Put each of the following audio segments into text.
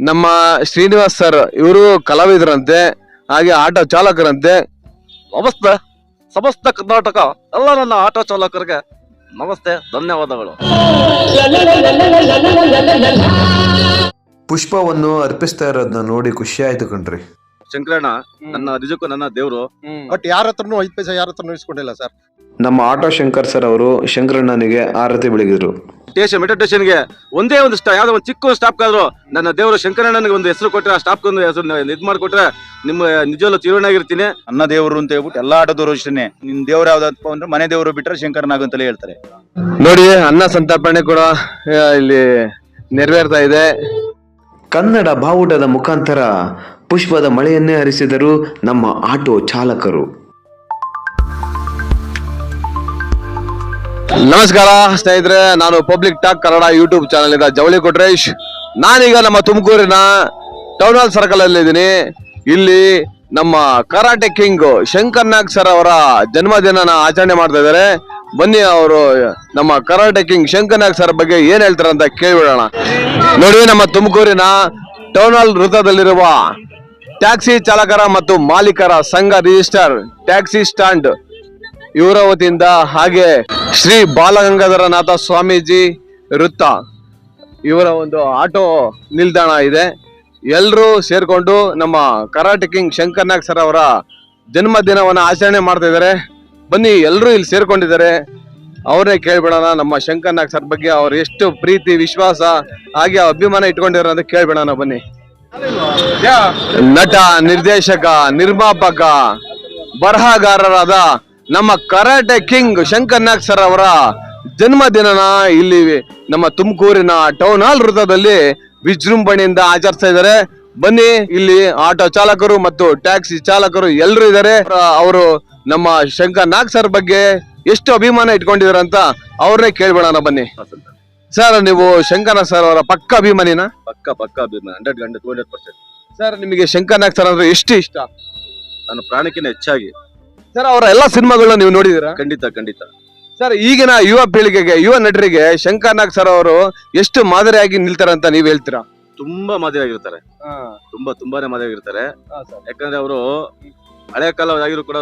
ನಮ್ಮ ಶ್ರೀನಿವಾಸ್ ಸರ್, ಇವರು ಕಲಾವಿದರಂತೆ, ಹಾಗೆ ಆಟೋ ಚಾಲಕರಂತೆ. ನಮಸ್ತೆ. ಸಮಸ್ತ ಕರ್ನಾಟಕ, ಎಲ್ಲ ನನ್ನ ಆಟೋ ಚಾಲಕರಿಗೆ ನಮಸ್ತೆ, ಧನ್ಯವಾದಗಳು. ಪುಷ್ಪವನ್ನು ಅರ್ಪಿಸ್ತಾ ಇರೋದನ್ನ ನೋಡಿ ಖುಷಿ ಆಯ್ತು ಕಣ್ರಿ. ಶಂಕರಣ್ಣ ನನ್ನ ನಿಜಕ್ಕೂ ನನ್ನ ದೇವ್ರು. ಬಟ್ ಯಾರ ಹತ್ರನು ಐದು ಪೈಸೆ ಯಾರ ಹತ್ರನು ಇಸ್ಕೊಂಡಿಲ್ಲ ಸರ್. ನಮ್ಮ ಆಟೋ ಶಂಕರ್ ಸರ್ ಅವರು ಶಂಕರಣ್ಣನಿಗೆ ಆರತಿ ಬೆಳಗಿದ್ರು ಸ್ಟೇಷನ್ ಮೆಟ್ರೋ ಸ್ಟೇಷನ್ಗೆ ಒಂದೇ ಒಂದು ಸ್ಟಾ ಯಾವ್ದೋ ಒಂದು ಚಿಕ್ಕ ಸ್ಟಾಪ್ ಕಾದ್ರು ನನ್ನ ದೇವರು ಶಂಕರಣ್ಣನಿಗೆ ಒಂದು ಹೆಸರು ಕೊಟ್ಟರೆ ಆ ಸ್ಟಾಪ್ ಒಂದು ಹೆಸರು ಇದು ಮಾಡಿಕೊಟ್ರೆ ನಿಮ್ಮ ನಿಜವಲ್ಲೂ ಆಗಿರ್ತೀನಿ. ಅನ್ನ ದೇವರು ಅಂತ ಹೇಳ್ಬಿಟ್ಟು ಎಲ್ಲಾ ಆಟೋದವರು ಅಷ್ಟೇ ನಿಮ್ ದೇವ್ರ ಯಾವ್ದಪ್ಪ ಅಂದ್ರೆ ಮನೆ ದೇವರು ಬಿಟ್ರೆ ಶಂಕರನಾಗ ಅಂತಲೇ ಹೇಳ್ತಾರೆ. ನೋಡಿ ಅನ್ನ ಸಂತರ್ಪಣೆ ಕೂಡ ಇಲ್ಲಿ ನೆರವೇರ್ತಾ ಇದೆ. ಕನ್ನಡ ಬಾವುಟದ ಮುಖಾಂತರ ಪುಷ್ಪದ ಮಳೆಯನ್ನೇ ಹರಿಸಿದರು ನಮ್ಮ ಆಟೋ ಚಾಲಕರು. ನಮಸ್ಕಾರ, ಸ್ನೇಹಿತರೆ, ನಾನು public talk Kannada YouTube channel ಇಂದ ಜವಳಿ ಕೊಟ್ರೇಶ್. ನಾನೀಗ ನಮ್ಮ ತುಮಕೂರಿನ ಟೌನ್ ಹಾಲ್ ಸರ್ಕಲ್ ಅಲ್ಲಿ ಇದ್ದೀನಿ. ಇಲ್ಲಿ ನಮ್ಮ karate king Shankar Nag sir ಅವರ ಜನ್ಮದಿನನ ಆಚರಣೆ ಮಾಡ್ತಾ ಇದ್ದಾರೆ. ಬನ್ನಿ ಅವರು, ನಮ್ಮ ಕರಾಟೆ ಕಿಂಗ್ ಶಂಕರ್ನಾಗ್ ಸರ್ ಬಗ್ಗೆ ಏನ್ ಹೇಳ್ತಾರೆ ಅಂತ ಕೇಳಿಬಿಡೋಣ. ನೋಡಿ, ನಮ್ಮ ತುಮಕೂರಿನ ಟೌನ್ ಹಾಲ್ ವೃತ್ತದಲ್ಲಿರುವ ಟ್ಯಾಕ್ಸಿ ಚಾಲಕರ ಮತ್ತು ಮಾಲೀಕರ ಸಂಘ ರಿಜಿಸ್ಟರ್ ಟ್ಯಾಕ್ಸಿ ಸ್ಟ್ಯಾಂಡ್ ಇವರ ವತಿಯಿಂದ ಹಾಗೆ ಶ್ರೀ ಬಾಲಗಂಗಾಧರನಾಥ ಸ್ವಾಮೀಜಿ ವೃತ್ತ ಇವರ ಒಂದು ಆಟೋ ನಿಲ್ದಾಣ ಇದೆ. ಎಲ್ಲರೂ ಸೇರ್ಕೊಂಡು ನಮ್ಮ ಕರಾಟೆ ಕಿಂಗ್ ಶಂಕರ್ನಾಗ್ ಸರ್ ಅವರ ಜನ್ಮದಿನವನ್ನು ಆಚರಣೆ ಮಾಡ್ತಾ ಇದ್ದಾರೆ. ಬನ್ನಿ ಎಲ್ಲರೂ ಇಲ್ಲಿ ಸೇರ್ಕೊಂಡಿದ್ದಾರೆ. ಅವ್ರನ್ನೇ ಕೇಳ್ಬಿಡೋಣ, ನಮ್ಮ ಶಂಕರ್ ನಾಗ್ ಸರ್ ಬಗ್ಗೆ ಅವ್ರು ಎಷ್ಟು ಪ್ರೀತಿ, ವಿಶ್ವಾಸ, ಹಾಗೆ ಅಭಿಮಾನ ಇಟ್ಕೊಂಡಿರೋ ಅಂತ ಕೇಳ್ಬಿಡೋಣ ಬನ್ನಿ. ನಟ, ನಿರ್ದೇಶಕ, ನಿರ್ಮಾಪಕ, ಬರಹಗಾರರಾದ ನಮ್ಮ ಕರಾಟೆ ಕಿಂಗ್ ಶಂಕರ್ ಸರ್ ಅವರ ಜನ್ಮದಿನನ ಇಲ್ಲಿ ನಮ್ಮ ತುಮಕೂರಿನ ಟೌನ್ ಹಾಲ್ ವೃತ್ತದಲ್ಲಿ ವಿಜೃಂಭಣೆಯಿಂದ ಆಚರಿಸ್ತಾ ಇದ್ದಾರೆ. ಬನ್ನಿ, ಇಲ್ಲಿ ಆಟೋ ಚಾಲಕರು ಮತ್ತು ಟ್ಯಾಕ್ಸಿ ಚಾಲಕರು ಎಲ್ಲರೂ ಇದ್ದಾರೆ. ಅವರು ನಮ್ಮ ಶಂಕರ್ ನಾಗ್ ಸರ್ ಬಗ್ಗೆ ಎಷ್ಟು ಅಭಿಮಾನ ಇಟ್ಕೊಂಡಿದ್ದಾರೆ ಅಂತ ಅವ್ರನ್ನೇ ಕೇಳ್ಬೇಡಣ ಬನ್ನಿ. ಸರ್ ನೀವು ಶಂಕರ್ ನಾಗ್ ಸರ್ ಅವರ ಪಕ್ಕ ಅಭಿಮಾನಿನ? ಪಕ್ಕ ಪಕ್ಕ ಅಭಿಮಾನ ಹಂಡ್ರೆಡ್ ಗಂಟೆ ಟೂ ಹಂಡ್ರೆಡ್ ಪರ್ಸೆಂಟ್ ಸರ್ ನಿಮಗೆ ಶಂಕರ್ ನಾಗ್ ಸರ್ ಅಂದ್ರೆ ಎಷ್ಟು ಇಷ್ಟ? ನನ್ನ ಪ್ರಾಣಕ್ಕಿಂತ ಹೆಚ್ಚಾಗಿ. ಸರ್ ಅವರ ಎಲ್ಲಾ ಸಿನಿಮಾಗಳನ್ನ ನೀವು ನೋಡಿದಿರಾ ಖಂಡಿತ ಖಂಡಿತ. ಸರ್ ಈಗಿನ ಯುವ ಪೀಳಿಗೆಗೆ ಯುವ ನಟರಿಗೆ ಶಂಕರ್ ನಾಗ್ ಸರ್ ಅವರು ಎಷ್ಟು ಮಾದರಿಯಾಗಿ ನಿಲ್ತಾರೆ ಅಂತ ನೀವ್ ಹೇಳ್ತೀರಾ? ತುಂಬಾ ಮಾದರಿಯಾಗಿರ್ತಾರೆ. ತುಂಬಾ ತುಂಬಾನೇ ಮಾದರಿಯಾಗಿರ್ತಾರೆ. ಯಾಕಂದ್ರೆ ಅವರು ಹಳೆ ಕಾಲದಾಗಿರು ಕೂಡ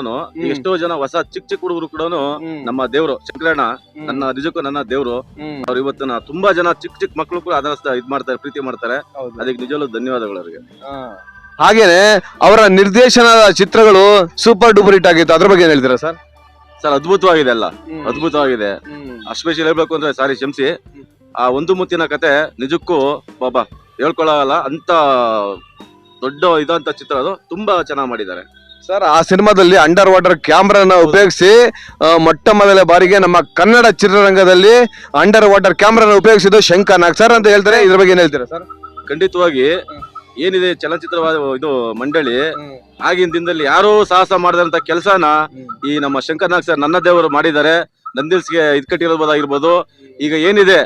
ಎಷ್ಟೋ ಜನ ಹೊಸ ಚಿಕ್ಕ ಚಿಕ್ಕ ಹುಡುಗರು ಕೂಡ ನಮ್ಮ ದೇವರು ಶಂಕರಣ್ಣ ನನ್ನ ನಿಜಕ್ಕೂ ನನ್ನ ದೇವರು. ಅವ್ರು ಇವತ್ತಿನ ತುಂಬಾ ಜನ ಚಿಕ್ಕ ಚಿಕ್ಕ ಮಕ್ಕಳು ಕೂಡ ಅದನ್ನ ಇದ್ ಮಾಡ್ತಾರೆ ಪ್ರೀತಿ ಮಾಡ್ತಾರೆ. ಅದಕ್ಕೆ ನಿಜವಲ್ಲೂ ಧನ್ಯವಾದಗಳು ಅವರಿಗೆ. ಹಾಗೇನೆ ಅವರ ನಿರ್ದೇಶನದ ಚಿತ್ರಗಳು ಸೂಪರ್ ಡೂಪರ್ ಹಿಟ್ ಆಗಿತ್ತು. ಅದ್ರ ಬಗ್ಗೆ ಏನ್ ಹೇಳ್ತೀರಾ ಸರ್? ಸರ್ ಅದ್ಭುತವಾಗಿದೆ ಅಲ್ಲ. ಅದ್ಭುತವಾಗಿದೆ. ಅಸ್ಪೆಷಲ್ ಹೇಳ್ಬೇಕು ಅಂದ್ರೆ ಸಾರಿ ಕ್ಷಮಿಸಿ. ಆ ಒಂದು ಮುತ್ತಿನ ಕತೆ ನಿಜಕ್ಕೂ ಬಾಬಾ ಹೇಳ್ಕೊಳ್ಳಲ್ಲ ಅಂತ ದೊಡ್ಡ ಇದಂತ ಚಿತ್ರ ಅದು. ತುಂಬಾ ಚೆನ್ನಾಗಿ ಮಾಡಿದ್ದಾರೆ. ಸರ್ ಆ ಸಿನಿಮಾದಲ್ಲಿ ಅಂಡರ್ ವಾಟರ್ ಕ್ಯಾಮ್ರಾನ ಉಪಯೋಗಿಸಿ ಮೊಟ್ಟ ಮೊದಲ ಬಾರಿಗೆ ನಮ್ಮ ಕನ್ನಡ ಚಿತ್ರರಂಗದಲ್ಲಿ ಅಂಡರ್ ವಾಟರ್ ಕ್ಯಾಮ್ರಾನ ಉಪಯೋಗಿಸಿದ್ದು ಶಂಕರ್ ನಾಗ್ ಸರ್ ಅಂತ ಹೇಳ್ತಾರೆ. ಇದ್ರ ಬಗ್ಗೆ ಏನ್ ಹೇಳ್ತೀರಾ ಸರ್? ಖಂಡಿತವಾಗಿ ಏನಿದೆ ಚಲನಚಿತ್ರವಾದ ಇದು ಮಂಡಳಿ ಆಗಿನ ದಿನದಲ್ಲಿ ಯಾರೋ ಸಾಹಸ ಮಾಡಿದಂತ ಕೆಲಸನ ಈ ನಮ್ಮ ಶಂಕರ್ ನಾಗ್ ಸರ್ ನನ್ನ ದೇವರು ಮಾಡಿದ್ದಾರೆ. ನಂದಿಲ್ಸ್ಗೆ ಇದ್ ಕಟ್ಟಿರೋದಾಗಿರ್ಬೋದು ಈಗ ಏನಿದೆ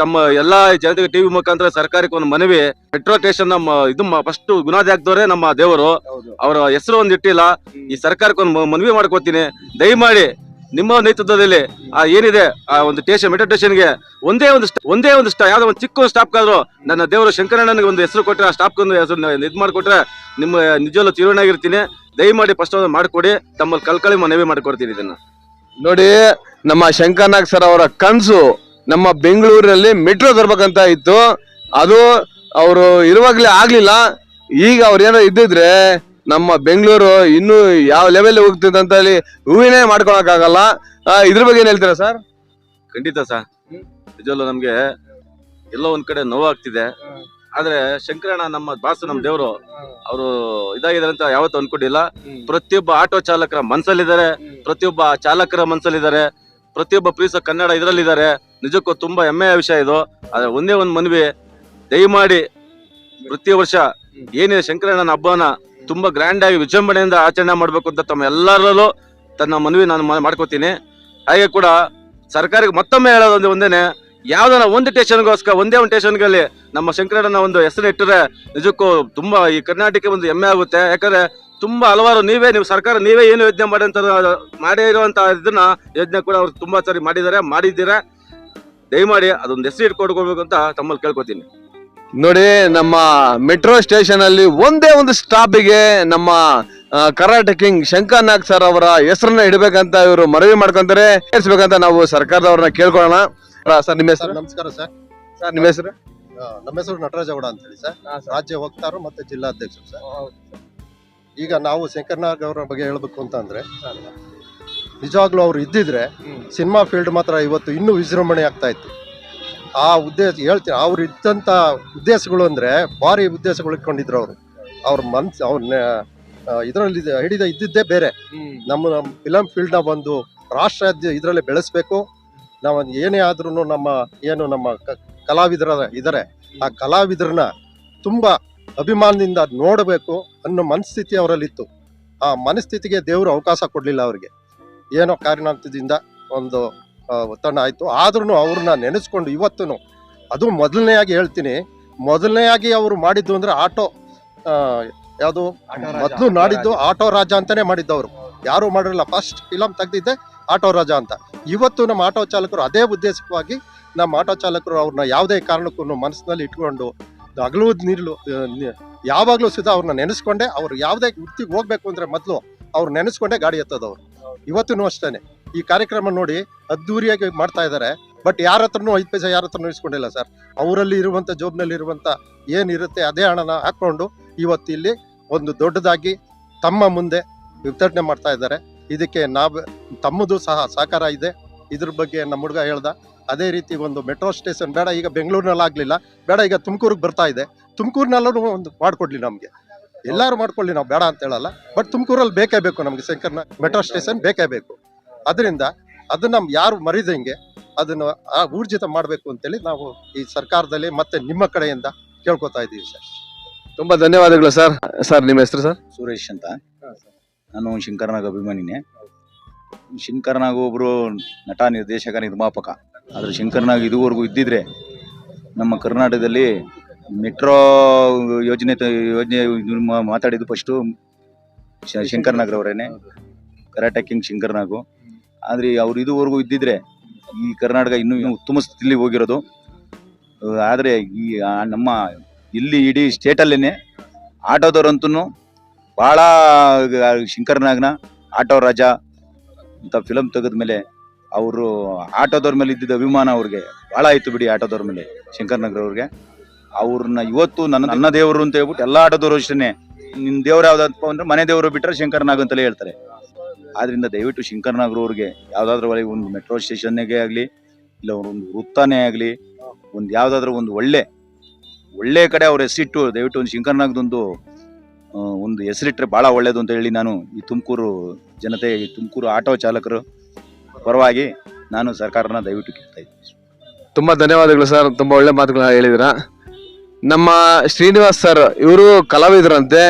ತಮ್ಮ ಎಲ್ಲಾ ಜನತೆಗೆ ಟಿವಿ ಮುಖಾಂತರ ಸರ್ಕಾರಕ್ಕೆ ಒಂದು ಮನವಿ. ಮೆಟ್ರೋ ಸ್ಟೇಷನ್ ನಮ್ಮ ಇದು ಫಸ್ಟ್ ಗುಣಾದಿ ಹಾಕ್ದವ್ರೆ ನಮ್ಮ ದೇವರು. ಅವರ ಹೆಸರು ಒಂದು ಇಟ್ಟಿಲ್ಲ. ಈ ಸರ್ಕಾರಕ್ಕೆ ಒಂದು ಮನವಿ ಮಾಡ್ಕೋತೀನಿ. ದಯಮಾಡಿ ನಿಮ್ಮ ನೇತೃತ್ವದಲ್ಲಿ ಆ ಏನಿದೆ ಆ ಒಂದು ಸ್ಟೇಷನ್ ಮೆಟ್ರೋ ಸ್ಟೇಷನ್ಗೆ ಒಂದೇ ಒಂದು ಒಂದೇ ಒಂದು ಸ್ಟಾ ಯಾವ್ದೋ ಒಂದು ಚಿಕ್ಕ ಸ್ಟಾಪ್ ಕಾದ್ರು ನನ್ನ ದೇವರು ಶಂಕರಣ್ಣನಿಗೆ ಒಂದು ಹೆಸರು ಕೊಟ್ಟರೆ ಆ ಸ್ಟಾಪ್ ಹೆಸರು ಇದು ಮಾಡಿಕೊಟ್ರೆ ನಿಮ್ಮ ನಿಜವಲ್ಲೂ ತಿರುವಣಾಗಿರ್ತೀನಿ ದಯಮಾಡಿ ಫಸ್ಟ್ ಒಂದು ಮಾಡಿಕೊಡಿ. ತಮ್ಮಲ್ಲಿ ಕಲ್ಕಳಿ ಮನವಿ ಮಾಡಿಕೊಡ್ತೀನಿ ಇದನ್ನ. ನೋಡಿ ನಮ್ಮ ಶಂಕರ್ನಾಗ್ ಸರ್ ಅವರ ಕನ್ಸು ನಮ್ಮ ಬೆಂಗಳೂರಿನಲ್ಲಿ ಮೆಟ್ರೋ ತರ್ಬೇಕಂತ ಇತ್ತು. ಅದು ಅವರು ಇರುವಾಗ್ಲೇ ಆಗಲಿಲ್ಲ. ಈಗ ಅವ್ರು ಏನೋ ಇದ್ದಿದ್ರೆ ನಮ್ಮ ಬೆಂಗಳೂರು ಇನ್ನು ಯಾವ ಲೆವೆಲ್ ಹೋಗ್ತಿದೆ ಅಂತ ಹೇಳಿ ಹೂವಿನೇ ಮಾಡ್ಕೊಳಕ್ಕಾಗಲ್ಲ. ಇದ್ರ ಬಗ್ಗೆ ಏನ್ ಹೇಳ್ತೀರಾ ಸರ್? ಖಂಡಿತ ಸರ್. ನಿಜವಲ್ಲೂ ನಮ್ಗೆ ಎಲ್ಲೋ ಒಂದ್ ಕಡೆ ನೋವಾಗ್ತಿದೆ. ಆದ್ರೆ ಶಂಕರಣ್ಣ ನಮ್ಮ ಬಾಸು ನಮ್ಮ ದೇವರು, ಅವರು ಇದಾಗಿದ್ದಾರೆ ಅಂತ ಯಾವತ್ತೂ ಅನ್ಕೊಂಡಿಲ್ಲ. ಪ್ರತಿಯೊಬ್ಬ ಆಟೋ ಚಾಲಕರ ಮನ್ಸಲ್ಲಿದ್ದಾರೆ. ಪ್ರತಿಯೊಬ್ಬ ಚಾಲಕರ ಮನ್ಸಲ್ಲಿದ್ದಾರೆ. ಪ್ರತಿಯೊಬ್ಬ ಪ್ರೀಸ ಕನ್ನಡ ಇದರಲ್ಲಿದ್ದಾರೆ. ನಿಜಕ್ಕೂ ತುಂಬಾ ಹೆಮ್ಮೆಯ ವಿಷಯ ಇದು. ಆದ್ರೆ ಒಂದೇ ಒಂದು ಮನವಿ, ದಯಮಾಡಿ ಪ್ರತಿ ವರ್ಷ ಏನಿದೆ ಶಂಕರಣ್ಣನ ಹಬ್ಬನ ತುಂಬಾ ಗ್ರ್ಯಾಂಡ್ ಆಗಿ ವಿಜೃಂಭಣೆಯಿಂದ ಆಚರಣೆ ಮಾಡಬೇಕು ಅಂತ ತಮ್ಮ ಎಲ್ಲರಲ್ಲೂ ತನ್ನ ಮನವಿ ನಾನು ಮಾಡ್ಕೋತೀನಿ. ಹಾಗೆ ಕೂಡ ಸರ್ಕಾರಕ್ಕೆ ಮತ್ತೊಮ್ಮೆ ಹೇಳೋದೊಂದು ಒಂದೇನೆ ಯಾವ್ದಾರ ಒಂದು ಟೇಷನ್ಗೋಸ್ಕರ ಒಂದೇ ಒಂದು ಟೇಷನ್ಗಳಲ್ಲಿ ನಮ್ಮ ಶಂಕರಣ್ಣನ ಒಂದು ಹೆಸರು ಇಟ್ಟರೆ ನಿಜಕ್ಕೂ ತುಂಬಾ ಈ ಕರ್ನಾಟಕ ಒಂದು ಹೆಮ್ಮೆ ಆಗುತ್ತೆ. ಯಾಕಂದ್ರೆ ತುಂಬಾ ಹಲವಾರು ನೀವೇ ನೀವು ಸರ್ಕಾರ ನೀವೇ ಏನು ಯೋಜನೆ ಮಾಡಿ ಅಂತ ಮಾಡೇ ಇರುವಂಥ ಇದನ್ನ ಯೋಜನೆ ಕೂಡ ಅವ್ರು ತುಂಬಾ ಸರಿ ಮಾಡಿದ್ದಾರೆ, ಮಾಡಿದ್ದೀರಾ. ದಯಮಾಡಿ ಅದೊಂದು ಹೆಸರು ಇಟ್ಕೊಡ್ಕೋಬೇಕು ಅಂತ ತಮ್ಮಲ್ಲಿ ಕೇಳ್ಕೊತೀನಿ. ನೋಡಿ ನಮ್ಮ ಮೆಟ್ರೋ ಸ್ಟೇಷನ್ ಅಲ್ಲಿ ಒಂದೇ ಒಂದು ಸ್ಟಾಪಿಗೆ ನಮ್ಮ ಕರ್ನಾಟಕಿಂಗ್ karate king Shankar Nag sir ಅವರ ಹೆಸರನ್ನ ಇಡಬೇಕಂತ ಇವರು ಮನವಿ ಮಾಡ್ಕೊಂತಾರೆ. ಸೇರಿಸ್ಬೇಕಂತ ನಾವು ಸರ್ಕಾರದವ್ರನ್ನ ಕೇಳ್ಕೊಳ್ಳೋಣ. ಸರ್ ನಿಮ್ಮ ಸರ್ ಹೆಸರು? ನಮಸ್ಕಾರ ಸರ್. ಸರ್ ನಿಮ್ಮ ಹೆಸರು? ನಮ್ಮ ಹೆಸರು ನಟರಾಜಗೌಡ ಅಂತ ಹೇಳಿ ಸರ್. ರಾಜ್ಯ ವಕ್ತಾರರು ಮತ್ತೆ ಜಿಲ್ಲಾಧ್ಯಕ್ಷರು ಸರ್. ಈಗ ನಾವು ಶಂಕರ್ನಾಗ್ ಅವರ ಬಗ್ಗೆ ಹೇಳ್ಬೇಕು ಅಂತ ಅಂದ್ರೆ ನಿಜವಾಗ್ಲೂ ಅವ್ರು ಇದ್ದಿದ್ರೆ ಸಿನಿಮಾ ಫೀಲ್ಡ್ ಮಾತ್ರ ಇವತ್ತು ಇನ್ನೂ ವಿಜೃಂಭಣೆ ಆಗ್ತಾ ಇತ್ತು. ಆ ಉದ್ದೇಶ ಹೇಳ್ತೀನಿ, ಅವ್ರು ಇದ್ದಂಥ ಉದ್ದೇಶಗಳು ಅಂದರೆ ಭಾರಿ ಉದ್ದೇಶಗಳು ಇಟ್ಕೊಂಡಿದ್ರು ಅವರು. ಅವ್ರ ಮನ್ಸು, ಅವ್ರ ಇದರಲ್ಲಿ ಹಿಡಿದ ಇದ್ದಿದ್ದೇ ಬೇರೆ. ನಮ್ಮ ನಮ್ಮ ಫಿಲಮ್ ಫೀಲ್ಡ್ನ ಒಂದು ರಾಷ್ಟ್ರ ಇದರಲ್ಲಿ ಬೆಳೆಸಬೇಕು. ನಾವು ಏನೇ ಆದ್ರೂ ನಮ್ಮ, ಏನು ನಮ್ಮ ಕಲಾವಿದರ ಇದ್ದಾರೆ ಆ ಕಲಾವಿದರನ್ನ ತುಂಬ ಅಭಿಮಾನದಿಂದ ನೋಡಬೇಕು ಅನ್ನೋ ಮನಸ್ಥಿತಿ ಅವರಲ್ಲಿತ್ತು. ಆ ಮನಸ್ಥಿತಿಗೆ ದೇವರು ಅವಕಾಶ ಕೊಡಲಿಲ್ಲ ಅವರಿಗೆ. ಏನೋ ಕಾರಣಾಂತದಿಂದ ಒಂದು ಒತ್ತಡ ಆಯಿತು. ಆದ್ರೂ ಅವ್ರನ್ನ ನೆನೆಸ್ಕೊಂಡು ಇವತ್ತು ಅದು ಮೊದಲನೇಯಾಗಿ ಹೇಳ್ತೀನಿ. ಮೊದಲನೇಯಾಗಿ ಅವರು ಮಾಡಿದ್ದು ಅಂದ್ರೆ ಆಟೋ ಯಾವುದು? ಮೊದಲು ನಾಡಿದ್ದು ಆಟೋ ರಾಜ ಅಂತಾನೆ ಅವರು ಯಾರು ಮಾಡಿರಲ್ಲ. ಫಸ್ಟ್ ಫಿಲಮ್ ತೆಗ್ದಿದ್ದೆ ಆಟೋ ರಾಜ ಅಂತ. ಇವತ್ತು ನಮ್ಮ ಆಟೋ ಚಾಲಕರು ಅದೇ ಉದ್ದೇಶವಾಗಿ ನಮ್ಮ ಆಟೋ ಚಾಲಕರು ಅವ್ರನ್ನ ಯಾವುದೇ ಕಾರಣಕ್ಕೂ ಮನಸ್ಸಿನಲ್ಲಿ ಇಟ್ಕೊಂಡು ಹಗಲು ನೀರು ಯಾವಾಗಲೂ ಸುಧಾ ಅವ್ರನ್ನ ನೆನೆಸ್ಕೊಂಡೆ. ಅವ್ರು ಯಾವುದೇ ವೃತ್ತಿಗೆ ಹೋಗ್ಬೇಕು ಅಂದ್ರೆ ಮೊದಲು ಅವ್ರು ನೆನೆಸ್ಕೊಂಡೆ ಗಾಡಿ ಎತ್ತದವ್ರು. ಇವತ್ತೂ ಅಷ್ಟೇನೆ. ಈ ಕಾರ್ಯಕ್ರಮ ನೋಡಿ ಅದ್ದೂರಿಯಾಗಿ ಮಾಡ್ತಾ ಇದ್ದಾರೆ. ಬಟ್ ಯಾರ ಹತ್ರನು ಐದು ಪೈಸೆ ಯಾರ ಹತ್ರನು ಇಸ್ಕೊಂಡಿಲ್ಲ ಸರ್. ಅವರಲ್ಲಿ ಇರುವಂತ, ಜೋಬ್ನಲ್ಲಿ ಇರುವಂತ ಏನಿರುತ್ತೆ ಅದೇ ಹಣನ ಹಾಕೊಂಡು ಇವತ್ತು ಇಲ್ಲಿ ಒಂದು ದೊಡ್ಡದಾಗಿ ತಮ್ಮ ಮುಂದೆ ವಿತರಣೆ ಮಾಡ್ತಾ ಇದ್ದಾರೆ. ಇದಕ್ಕೆ ನಾವು, ತಮ್ಮದು ಸಹ ಸಹಕಾರ ಇದೆ. ಇದ್ರ ಬಗ್ಗೆ ನಮ್ಮ ಹುಡುಗ ಹೇಳ್ದ, ಅದೇ ರೀತಿ ಒಂದು ಮೆಟ್ರೋ ಸ್ಟೇಷನ್ ಬೇಡ, ಈಗ ಬೆಂಗಳೂರಿನಲ್ಲಿ ಆಗಲಿಲ್ಲ ಬೇಡ, ಈಗ ತುಮಕೂರಿಗೆ ಬರ್ತಾ ಇದೆ. ತುಮಕೂರಿನಲ್ಲೂ ಒಂದು ಮಾಡಿಕೊಡ್ಲಿ ನಮಗೆ. ಎಲ್ಲರೂ ಮಾಡ್ಕೊಳ್ಳಿ ನಾವು ಬೇಡ ಅಂತ ಹೇಳಲ್ಲ. ಬಟ್ ತುಮಕೂರಲ್ಲಿ ಬೇಕೇ ಬೇಕು ನಮಗೆ ಶಂಕರ್ನ. ಮೆಟ್ರೋ ಸ್ಟೇಷನ್ ಬೇಕೇ ಬೇಕು. ಅದರಿಂದ ಅದನ್ನ ಯಾರು ಮರಿದಂಗೆ ಅದನ್ನು ಆ ಊರ್ಜಿತ ಮಾಡಬೇಕು ಅಂತೇಳಿ ನಾವು ಈ ಸರ್ಕಾರದಲ್ಲಿ ಮತ್ತೆ ನಿಮ್ಮ ಕಡೆಯಿಂದ ಕೇಳ್ಕೊತಾ ಇದ್ದೀವಿ ಸರ್. ತುಂಬಾ ಧನ್ಯವಾದಗಳು ಸರ್. ಸರ್ ನಿಮ್ಮ ಹೆಸರು ಸರ್? ಸುರೇಶ್ ಅಂತ. ನಾನು ಶಂಕರ್ನಾಗ್ ಅಭಿಮಾನಿನೇ. ಶಂಕರ್ನಾಗ್ ಒಬ್ಬರು ನಟ ನಿರ್ದೇಶಕ ನಿರ್ಮಾಪಕ. ಆದರೆ ಶಂಕರ್ನಾಗ್ ಇದುವರೆಗೂ ಇದ್ದಿದ್ರೆ ನಮ್ಮ ಕರ್ನಾಟಕದಲ್ಲಿ ಮೆಟ್ರೋ ಯೋಜನೆ ತ- ಯೋಜನೆ ಮಾತಾಡಿದ್ದು ಫಸ್ಟು ಶಂಕರ್ನಾಗ್ರವರೇನೆ ಕರಾಟೆ ಕಿಂಗ್ ಶಂಕರ್ನಾಗು ಆದ್ರೆ ಅವ್ರು ಇದುವರೆಗೂ ಇದ್ದಿದ್ರೆ ಈ ಕರ್ನಾಟಕ ಇನ್ನೂ ಉತ್ತಮ ಸ್ಥಿತಿಲಿ ಹೋಗಿರೋದು. ಆದರೆ ಈ ನಮ್ಮ ಇಲ್ಲಿ ಇಡೀ ಸ್ಟೇಟಲ್ಲೇ ಆಟೋದವ್ರಂತೂ ಭಾಳ ಶಂಕರ್ನಾಗ್ನ ಆಟೋ ರಾಜ ಅಂತ ಫಿಲಮ್ ತೆಗೆದ್ಮೇಲೆ ಅವರು ಆಟೋದವ್ರ ಮೇಲೆ ಇದ್ದಿದ್ದ ಅಭಿಮಾನ ಅವ್ರಿಗೆ ಭಾಳ ಆಯ್ತು ಬಿಡಿ ಆಟೋದವ್ರ ಮೇಲೆ ಶಂಕರ್ನಗರ್ ಅವ್ರಿಗೆ ಅವ್ರನ್ನ ಇವತ್ತು ನನ್ನ ನನ್ನ ದೇವರು ಅಂತ ಹೇಳ್ಬಿಟ್ಟು ಎಲ್ಲ ಆಟೋದವರು ಅಷ್ಟೇ ನಿಮ್ ದೇವ್ರು ಯಾವ್ದಪ್ಪ ಅಂದ್ರೆ ಮನೆ ದೇವರು ಬಿಟ್ರೆ ಶಂಕರನಾಗ್ ಅಂತಲೇ ಹೇಳ್ತಾರೆ. ಆದ್ರಿಂದ ದಯವಿಟ್ಟು ಶಂಕರ್ನಾಗ್ರ ಅವ್ರಿಗೆ ಯಾವ್ದಾದ್ರು ಒಳಗೆ ಒಂದು ಮೆಟ್ರೋ ಸ್ಟೇಷನ್ಗೆ ಆಗಲಿ, ಇಲ್ಲ ಒಂದು ವೃತ್ತಾನೇ ಆಗಲಿ, ಒಂದು ಯಾವ್ದಾದ್ರು ಒಂದು ಒಳ್ಳೆ ಒಳ್ಳೆ ಕಡೆ ಅವ್ರ ಹೆಸರಿಟ್ಟು ದಯವಿಟ್ಟು ಒಂದು ಶಂಕರ್ನಾಗ್ದೊಂದು ಒಂದು ಹೆಸರಿಟ್ರೆ ಬಹಳ ಒಳ್ಳೇದು ಅಂತ ಹೇಳಿ ನಾನು ಈ ತುಮಕೂರು ಜನತೆ, ಈ ತುಮಕೂರು ಆಟೋ ಚಾಲಕರು ಪರವಾಗಿ ನಾನು ಸರ್ಕಾರನ ದಯವಿಟ್ಟು ಕೇಳ್ತಾ ಇದ್ದೀನಿ. ತುಂಬಾ ಧನ್ಯವಾದಗಳು ಸರ್. ತುಂಬಾ ಒಳ್ಳೆ ಮಾತುಗಳು ಹೇಳಿದಿರ ನಮ್ಮ ಶ್ರೀನಿವಾಸ್ ಸರ್ ಇವರು ಕಲಾವಿದರಂತೆ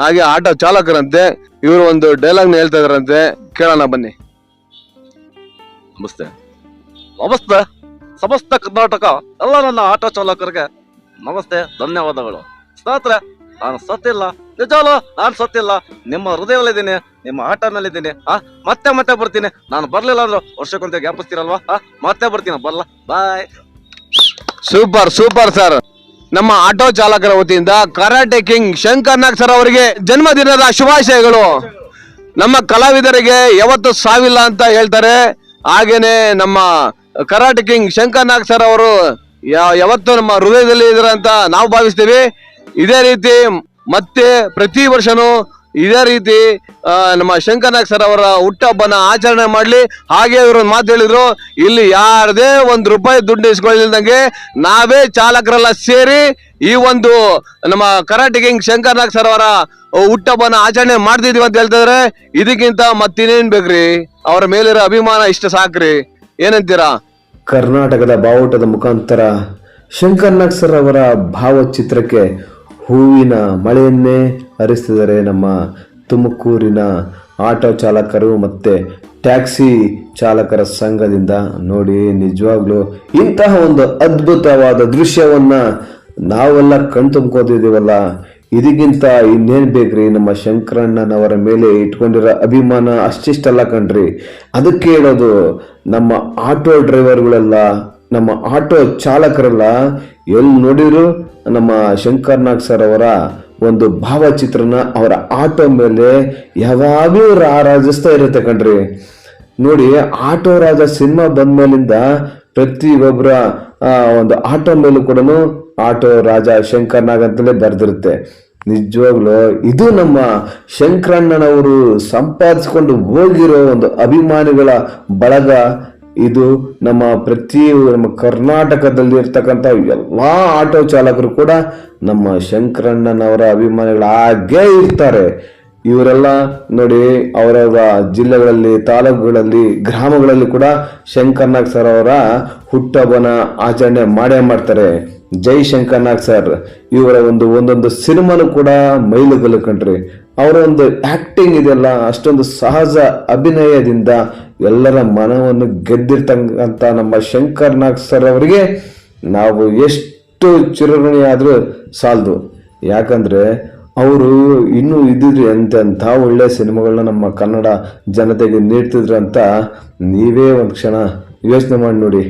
ಹಾಗೆ ಆಟೋ ಚಾಲಕರಂತೆ ಇವರು ಒಂದು ಡೈಲಾಗ್ ಹೇಳ್ತಾ ಇದಾರಂತೆ ಕೇಳೋಣ ಬನ್ನಿ. ನಮಸ್ತೆ. ನಮಸ್ತೆ. ಸಮಸ್ತ ಕರ್ನಾಟಕ ಎಲ್ಲ ನನ್ನ ಆಟೋ ಚಾಲಕರಿಗೆ ನಮಸ್ತೆ ಧನ್ಯವಾದಗಳು. ಸ್ನೇಹಿತರೆ ನಾನು ಸತ್ತಿಲ್ಲ. ನಿಜಾಲು ನಾನು ಸತ್ತಿಲ್ಲ. ನಿಮ್ಮ ಹೃದಯದಲ್ಲಿದ್ದೀನಿ ನಿಮ್ಮ ಆಟನಲ್ಲಿದ್ದೀನಿ ಆ ಮತ್ತೆ ಮತ್ತೆ ಬರ್ತೀನಿ. ನಾನು ಬರ್ಲಿಲ್ಲ ಅಂದ್ರೆ ವರ್ಷಕ್ಕೊಂದು ಜ್ಞಾಪಿಸ್ತೀರಲ್ವಾ ಆ ಮತ್ತೆ ಬರ್ತೀನಿ. ಬರಲ್ಲ ಬಾಯ್ ಸೂಪರ್ ಸೂಪರ್ ಸರ್ ನಮ್ಮ ಆಟೋ ಚಾಲಕರ ವತಿಯಿಂದ karate king Shankar Nag sir ಅವರಿಗೆ ಜನ್ಮದಿನದ ಶುಭಾಶಯಗಳು. ನಮ್ಮ ಕಲಾವಿದರಿಗೆ ಯಾವತ್ತು ಸಾವಿಲ್ಲ ಅಂತ ಹೇಳ್ತಾರೆ. ಹಾಗೇನೆ ನಮ್ಮ karate king Shankar Nag sir ಅವರು ಯಾವತ್ತು ನಮ್ಮ ಹೃದಯದಲ್ಲಿ ಇದ್ದಾರೆ ಅಂತ ನಾವು ಭಾವಿಸ್ತೀವಿ. ಇದೇ ರೀತಿ ಮತ್ತೆ ಪ್ರತಿ ವರ್ಷನೂ ಇದೇ ರೀತಿ ನಮ್ಮ ಶಂಕರನಾಗ್ ಸರ್ ಅವರ ಹುಟ್ಟಹಬ್ಬನ ಆಚರಣೆ ಮಾಡಲಿ. ಹಾಗೆ ಇವರು ಮಾತು ಹೇಳಿದ್ರು, ಇಲ್ಲಿ ಯಾರದೇ ಒಂದು ರೂಪಾಯಿ ದುಡ್ಡು ಇಸ್ಕೊಳ್ಳಿಲ್ದಂಗೆ ನಾವೇ ಚಾಲಕರೆಲ್ಲ ಸೇರಿ ಈ ಒಂದು ನಮ್ಮ ಕರಾಟೆ ಕಿಂಗ್ ಶಂಕರನಾಗ್ ಸರ್ ಅವರ ಹುಟ್ಟಹಬ್ಬನ ಆಚರಣೆ ಮಾಡ್ತಿದೀವಿ ಅಂತ ಹೇಳ್ತಿದ್ರೆ ಇದಕ್ಕಿಂತ ಮತ್ತಿನ್ನೇನ್ ಬೇಕ್ರಿ? ಅವರ ಮೇಲಿರೋ ಅಭಿಮಾನ ಇಷ್ಟ ಸಾಕ್ರಿ. ಏನಂತೀರಾ? ಕರ್ನಾಟಕದ ಬಾವುಟದ ಮುಖಾಂತರ ಶಂಕರ್ ನಾಗ್ ಸರ್ ಅವರ ಭಾವಚಿತ್ರಕ್ಕೆ ಹೂವಿನ ಮಳೆಯನ್ನೇ ಹರಿಸ್ತಿದ್ದಾರೆ ನಮ್ಮ ತುಮಕೂರಿನ ಆಟೋ ಚಾಲಕರು ಮತ್ತು ಟ್ಯಾಕ್ಸಿ ಚಾಲಕರ ಸಂಘದಿಂದ ನೋಡಿ, ನಿಜವಾಗ್ಲೂ ಇಂತಹ ಒಂದು ಅದ್ಭುತವಾದ ದೃಶ್ಯವನ್ನು ನಾವೆಲ್ಲ ಕಣ್ತುಂಬ್ಕೋತಿದ್ದೀವಲ್ಲ ಇದಕ್ಕಿಂತ ಇನ್ನೇನು ಬೇಕ್ರಿ? ನಮ್ಮ ಶಂಕರಣ್ಣನವರ ಮೇಲೆ ಇಟ್ಕೊಂಡಿರೋ ಅಭಿಮಾನ ಅಷ್ಟಿಷ್ಟಲ್ಲ ಕಣ್ರಿ. ಅದಕ್ಕೆ ಹೇಳೋದು, ನಮ್ಮ ಆಟೋ ಡ್ರೈವರ್ಗಳೆಲ್ಲ, ನಮ್ಮ ಆಟೋ ಚಾಲಕರೆಲ್ಲ ಎಲ್ಲಿ ನೋಡಿದ್ರು? ನಮ್ಮ ಶಂಕರ್ನಾಗ್ ಸರ್ ಅವರ ಒಂದು ಭಾವಚಿತ್ರನ ಅವರ ಆಟೋ ಮೇಲೆ ಯಾವಾಗಲೂ ರಾರಾಜಿಸ್ತಾ ಇರುತ್ತೆ ಕಣ್ರಿ. ನೋಡಿ, ಆಟೋ ರಾಜ ಸಿನಿಮಾ ಬಂದ್ಮೇಲಿಂದ ಪ್ರತಿ ಒಬ್ಬರ ಒಂದು ಆಟೋ ಮೇಲೂ ಕೂಡ ಆಟೋ ರಾಜ ಶಂಕರ್ ನಾಗ್ ಅಂತಲೇ ಬರ್ದಿರುತ್ತೆ. ನಿಜವಾಗ್ಲು ಇದು ನಮ್ಮ ಶಂಕರಣ್ಣನವರು ಸಂಪಾದಿಸಿಕೊಂಡು ಹೋಗಿರೋ ಒಂದು ಅಭಿಮಾನಿಗಳ ಬಳಗ ಇದು ನಮ್ಮ ಪ್ರತಿ ನಮ್ಮ ಕರ್ನಾಟಕದಲ್ಲಿ ಇರ್ತಕ್ಕಂಥ ಎಲ್ಲ ಆಟೋ ಚಾಲಕರು ಕೂಡ ನಮ್ಮ ಶಂಕರಣ್ಣನವರ ಅಭಿಮಾನಿಗಳು ಹಾಗೇ ಇರ್ತಾರೆ. ಇವರೆಲ್ಲ ನೋಡಿ ಅವರವರ ಜಿಲ್ಲೆಗಳಲ್ಲಿ, ತಾಲೂಕುಗಳಲ್ಲಿ, ಗ್ರಾಮಗಳಲ್ಲಿ ಕೂಡ ಶಂಕರ್ನಾಗ್ ಸರ್ ಅವರ ಹುಟ್ಟಹಬ್ಬನ ಆಚರಣೆ ಮಾಡೇ ಮಾಡ್ತಾರೆ. ಜೈ ಶಂಕರ್ನಾಗ್ ಸರ್ ಇವರ ಒಂದು ಒಂದೊಂದು ಸಿನಿಮಾನು ಕೂಡ ಮೈಲುಗಲ್ಲು ಕಣ್ರಿ. ಅವರ ಒಂದು ಆಕ್ಟಿಂಗ್ ಇದೆಯಲ್ಲ, ಅಷ್ಟೊಂದು ಸಹಜ ಅಭಿನಯದಿಂದ ಎಲ್ಲರ ಮನವನ್ನು ಗೆದ್ದಿರ್ತಕ್ಕಂಥ ನಮ್ಮ ಶಂಕರ್ನಾಗ್ ಸರ್ ಅವರಿಗೆ ನಾವು ಎಷ್ಟು ಚಿರಋಣಿ ಆದರೂ ಸಾಲದು. ಯಾಕಂದರೆ ಅವರು ಇನ್ನೂ ಇದ್ದಿದ್ರು ಎಂತೆಂಥ ಒಳ್ಳೆ ಸಿನಿಮಾಗಳನ್ನ ನಮ್ಮ ಕನ್ನಡ ಜನತೆಗೆ ನೀಡ್ತಿದ್ರು ಅಂತ ನೀವೇ ಒಂದು ಕ್ಷಣ ಯೋಚನೆ ಮಾಡಿ ನೋಡಿ.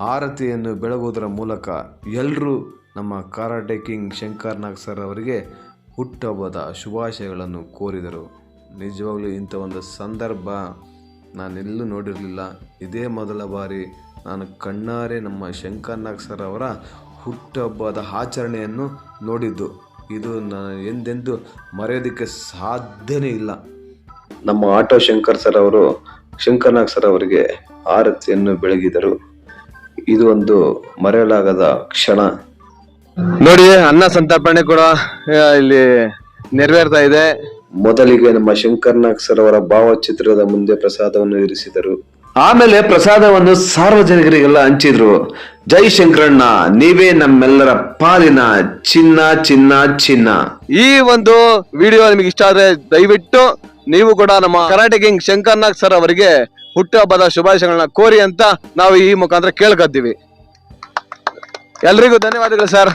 ಆರತಿಯನ್ನು ಬೆಳಗುವುದರ ಮೂಲಕ ಎಲ್ಲರೂ ನಮ್ಮ karate king Shankar Nag sir ಅವರಿಗೆ ಹುಟ್ಟಹಬ್ಬದ ಶುಭಾಶಯಗಳನ್ನು ಕೋರಿದರು. ನಿಜವಾಗ್ಲೂ ಇಂಥ ಒಂದು ಸಂದರ್ಭ ನಾನೆಲ್ಲೂ ನೋಡಿರಲಿಲ್ಲ. ಇದೇ ಮೊದಲ ಬಾರಿ ನಾನು ಕಣ್ಣಾರೆ ನಮ್ಮ ಶಂಕರ್ ನಾಗ್ ಸರ್ ಅವರ ಹುಟ್ಟುಹಬ್ಬದ ಆಚರಣೆಯನ್ನು ನೋಡಿದ್ದು. ಇದು ನಾನು ಎಂದೆಂದು ಮರೆಯೋದಕ್ಕೆ ಸಾಧ್ಯನೇ ಇಲ್ಲ. ನಮ್ಮ ಆಟೋ ಶಂಕರ್ ಸರ್ ಅವರು ಶಂಕರ್ ನಾಗ್ ಸರ್ ಅವರಿಗೆ ಆರತಿಯನ್ನು ಬೆಳಗಿದರು. ಇದು ಒಂದು ಮರೆಯಲಾಗದ ಕ್ಷಣ. ನೋಡಿ ಅನ್ನ ಸಂತರ್ಪಣೆ ಕೂಡ ಇಲ್ಲಿ ನೆರವೇರ್ತಾ ಇದೆ. ಮೊದಲಿಗೆ ನಮ್ಮ ಶಂಕರ್ ನಾಗ್ ಸರ್ ಅವರ ಭಾವಚಿತ್ರದ ಮುಂದೆ ಪ್ರಸಾದವನ್ನು ಇರಿಸಿದರು. ಆಮೇಲೆ ಪ್ರಸಾದವನ್ನು ಸಾರ್ವಜನಿಕರಿಗೆಲ್ಲ ಹಂಚಿದ್ರು. ಜೈ ಶಂಕರಣ್ಣ ನೀವೇ ನಮ್ಮೆಲ್ಲರ ಪಾಲಿನ ಚಿನ್ನ ಚಿನ್ನ ಚಿನ್ನ. ಈ ಒಂದು ವಿಡಿಯೋ ನಿಮಗೆ ಇಷ್ಟ ಆದ್ರೆ ದಯವಿಟ್ಟು ನೀವು ಕೂಡ ನಮ್ಮ karate king Shankar Nag sir ಅವರಿಗೆ ಹುಟ್ಟುಹಬ್ಬದ ಶುಭಾಶಯಗಳನ್ನ ಕೋರಿ ಅಂತ ನಾವು ಈ ಮುಖಾಂತರ ಕೇಳ್ಕೊತೀವಿ. ಎಲ್ರಿಗೂ ಧನ್ಯವಾದಗಳು ಸರ್.